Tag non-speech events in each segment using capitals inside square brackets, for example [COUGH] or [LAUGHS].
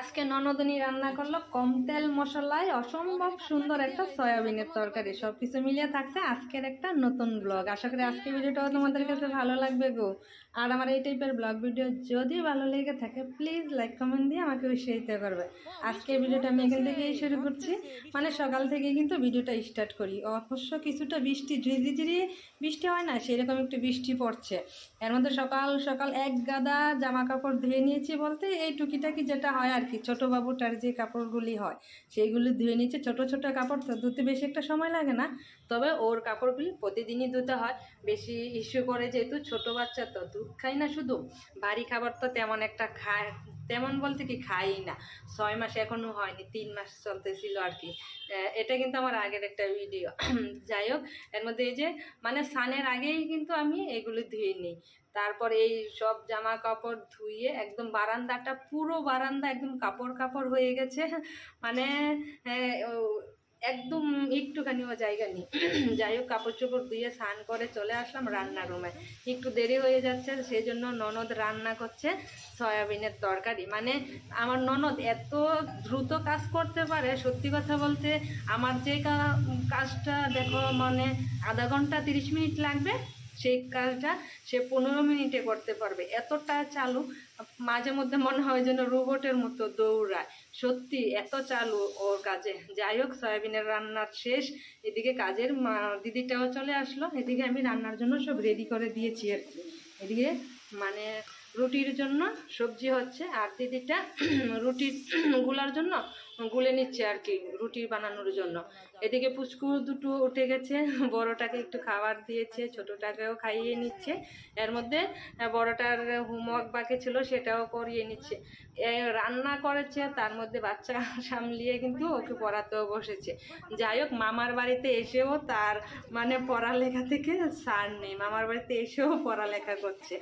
আজকে ননদনী রান্না করল, কম তেল মশলায় অসম্ভব সুন্দর একটা সয়াবিনের তরকারি। সব কিছু মিলিয়ে থাকছে আজকের একটা নতুন ব্লগ আশা করি আজকের ভিডিওটাও তোমাদের কাছে ভালো লাগবে গো। আর আমার এই টাইপের ব্লগ ভিডিও যদি ভালো লেগে থাকে প্লিজ লাইক কমেন্ট দিয়ে আমাকে উৎসাহিত করবে। আজকের ভিডিওটা আমি এখান থেকেই শুরু করছি। মানে সকাল থেকে কিন্তু ভিডিওটা স্টার্ট করি। অবশ্য কিছুটা বৃষ্টি ঝিরি ঝিরি বৃষ্টি হয় না, সেরকম একটু বৃষ্টি পড়ছে। এর মধ্যে সকাল সকাল এক গাদা জামা কাপড় ধুয়ে নিয়েছি বলতে এই টুকিটাকি যেটা হয় আর কি ছোটো বাবুটার যে কাপড়গুলি হয়, সেইগুলি ধুয়ে নিচ্ছে। ছোট ছোট কাপড় তো ধুতে বেশি একটা সময় লাগে না। তবে ওর কাপড়গুলি প্রতিদিনই ধুতে হয়। বেশি ইস্যু করে যেহেতু ছোট বাচ্চা তো দুধ খায় না শুধু। বাড়ি খাবার তো তেমন একটা খায় তেমন বলতে কি খাই না। ছয় মাস এখনও হয়নি, তিন মাস চলতেছিল আর কি। এটা কিন্তু আমার আগের একটা ভিডিও [CLEARS THROAT] যাই হোক, এর মধ্যে এই যে মানে সানের আগেই কিন্তু আমি এগুলো ধুয়ে নিই। তারপর এই সব জামা কাপড় ধুয়ে একদম বারান্দাটা, পুরো বারান্দা একদম কাপড় কাপড় হয়ে গেছে। [LAUGHS] মানে একদম একটুখানিও জায়গা নেই। যাই হোক কাপড় চোপড় ধুয়ে স্নান করে চলে আসলাম রান্নার রুমে একটু দেরি হয়ে যাচ্ছে সেই জন্য ননদ রান্না করছে সয়াবিনের তরকারি। মানে আমার ননদ এত দ্রুত কাজ করতে পারে, সত্যি কথা বলতে, আমার যে কাজটা দেখো মানে আধা ঘণ্টা তিরিশ মিনিট লাগবে সেই কাজটা সে পনেরো মিনিটে করতে পারবে। এতটা চালু, মাঝে মধ্যে মনে হয় যেন রোবটের মতো দৌড়ায়। সত্যি, এত চালু ওর কাজে। যাই হোক, সয়াবিনের রান্নার শেষ। এদিকে কাজের মা- দিদিটাও চলে আসলো। এদিকে আমি রান্নার জন্য সব রেডি করে দিয়েছি আর কি। এদিকে মানে রুটির জন্য সবজি হচ্ছে। আর দিদিটা রুটি গুলার জন্য গুলে নিচ্ছে আর কি, রুটি বানানোর জন্য। এদিকে পুচকু দুটো উঠে গেছে, বড়টাকে একটু খাবার দিয়েছে, ছোটোটাকেও খাইয়ে নিচ্ছে। এর মধ্যে বড়টার হোমওয়ার্ক বাকি ছিল, সেটাও করিয়ে নিচ্ছে। রান্না করেছে, তার মধ্যে বাচ্চা সামলিয়ে কিন্তু ওকে পড়াতেও বসেছে। যাই হোক, মামার বাড়িতে এসেও তার মানে পড়ালেখা থেকে সার নেই। মামার বাড়িতে এসেও পড়ালেখা করছে।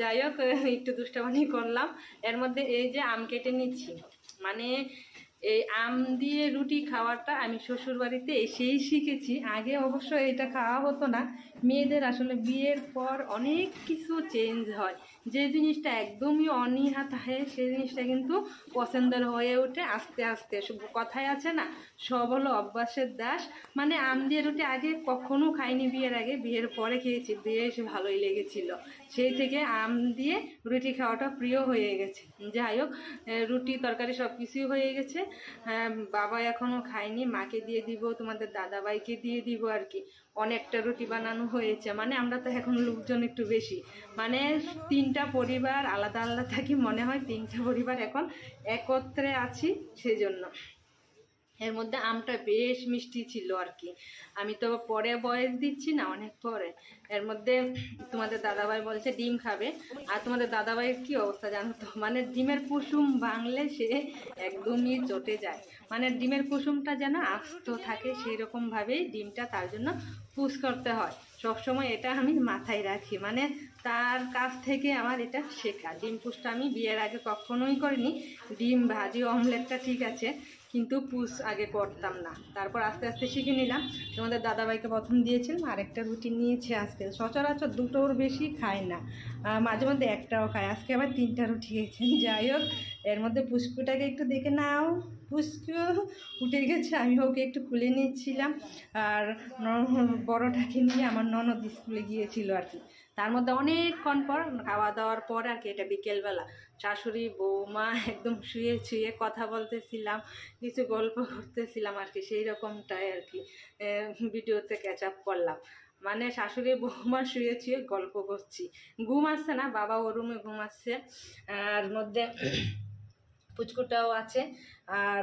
যাই হোক, একটু দুষ্টাবানি করলাম। এর মধ্যে এই যে আম কেটে নিচ্ছি মানে এই আম দিয়ে রুটি খাওয়াটা আমি শ্বশুর বাড়িতে এসেই শিখেছি। আগে অবশ্য এটা খাওয়া হতো না। মেয়েদের আসলে বিয়ের পর অনেক কিছু চেঞ্জ হয়। যে জিনিসটা একদমই অনীহা থাকে সেই জিনিসটা কিন্তু পছন্দের হয়ে ওঠে। আস্তে আস্তে কথায় আছে না? সব হলো অভ্যাসের দাস। মানে আম দিয়ে রুটি আগে কখনো খাইনি বিয়ের আগে। বিয়ের পরে খেয়েছি। বেশ ভালোই লেগেছিল। সেই থেকে আম দিয়ে রুটি খাওয়াটা প্রিয় হয়ে গেছে। যাই হোক রুটি, তরকারি সব কিছুই হয়ে গেছে। বাবা এখনও খায়নি, মাকে দিয়ে দিব, তোমাদের দাদাভাইকে দিয়ে দিব আর কি। অনেকটা রুটি বানানো হয়েছে মানে আমরা তো এখন লোকজন একটু বেশি। মানে তিনটা পরিবার, আলাদা আলাদা থাকি মনে হয়, তিনটা পরিবার এখন একত্রে আছি সেজন্য। এর মধ্যে আমটা বেশ মিষ্টি ছিল আর কি। আমি তো পরে বয়স দিচ্ছি না, অনেক পরে। এর মধ্যে তোমাদের দাদাভাই বলছে ডিম খাবে। আর তোমাদের দাদাভাইয়ের কি অবস্থা জানো তো? মানে ডিমের কুসুম ভাঙলে সে একদমই চটে যায়। মানে ডিমের কুসুমটা যেন আস্ত থাকে সেই রকমভাবেই ডিমটা তার জন্য পুষ করতে হয়। সবসময় এটা আমি মাথায় রাখি। মানে তার কাছ থেকে আমার এটা শেখা। ডিম পুষটা আমি বিয়ের আগে কখনোই করিনি। ডিম, ভাজি, অমলেটটা ঠিক আছে, কিন্তু পুষ আগে করতাম না। তারপর আস্তে আস্তে শিখে নিলাম। তোমাদের দাদাভাইকে প্রথম দিয়েছিলাম, আরেকটা রুটি নিয়েছে আজকে। সচরাচর দুটোর বেশি খায় না। মাঝে মধ্যে একটাও খায়। আজকে আবার তিনটা রুটি খেয়েছেন। যাই হোক এর মধ্যে পুষ্কুটাকে একটু দেখে নাও। পুষ্কু উঠে গেছে, আমি ওকে একটু খুলে নিচ্ছিলাম। আর বড়টাকে নিয়ে আমার ননদ স্কুলে গিয়েছিল আর কি। তার মধ্যে অনেকক্ষণ পর খাওয়া দাওয়ার পর আর কি এটা বিকেলবেলা। শাশুড়ি, বৌমা একদম শুয়ে শুয়ে কথা বলতেছিলাম, কিছু গল্প করতেছিলাম আর কি, সেই রকমটাই আর কি ভিডিওতে ক্যাচ আপ করলাম। মানে শাশুড়ি, বৌমা শুয়ে শুয়ে গল্প করছি। ঘুম আসছে না, বাবা ও রুমে ঘুমাচ্ছে। আর মধ্যে পুচকুটাও আছে। আর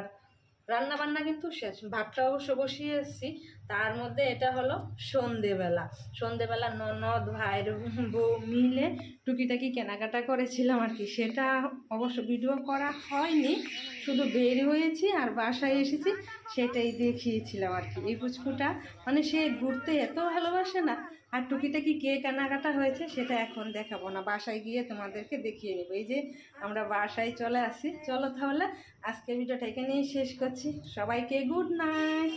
রান্না বান্না কিন্তু শেষ। ভাতটা অবশ্য বসিয়ে এসেছি। তার মধ্যে এটা হলো সন্ধেবেলা। সন্ধেবেলা ননদ ভাইয়ের বউ মিলে টুকিটাকি কেনাকাটা করেছিলাম আর কি। সেটা অবশ্য ভিডিও করা হয়নি, শুধু বের হয়েছি আর বাসায় এসেছি, সেটাই দেখিয়েছিলাম আর কি। এই পুচকুটা মানে সে ঘুরতে এত ভালোবাসে না, আর টুকিটাকি কে কেনাকাটা হয়েছে সেটা এখন দেখাবো না। বাসায় গিয়ে তোমাদেরকে দেখিয়ে নেব। এই যে আমরা বাসায় চলে আসি। চলো তাহলে আজকে ভিডিওটা এখানেই শেষ করছি। সবাইকে গুড নাইট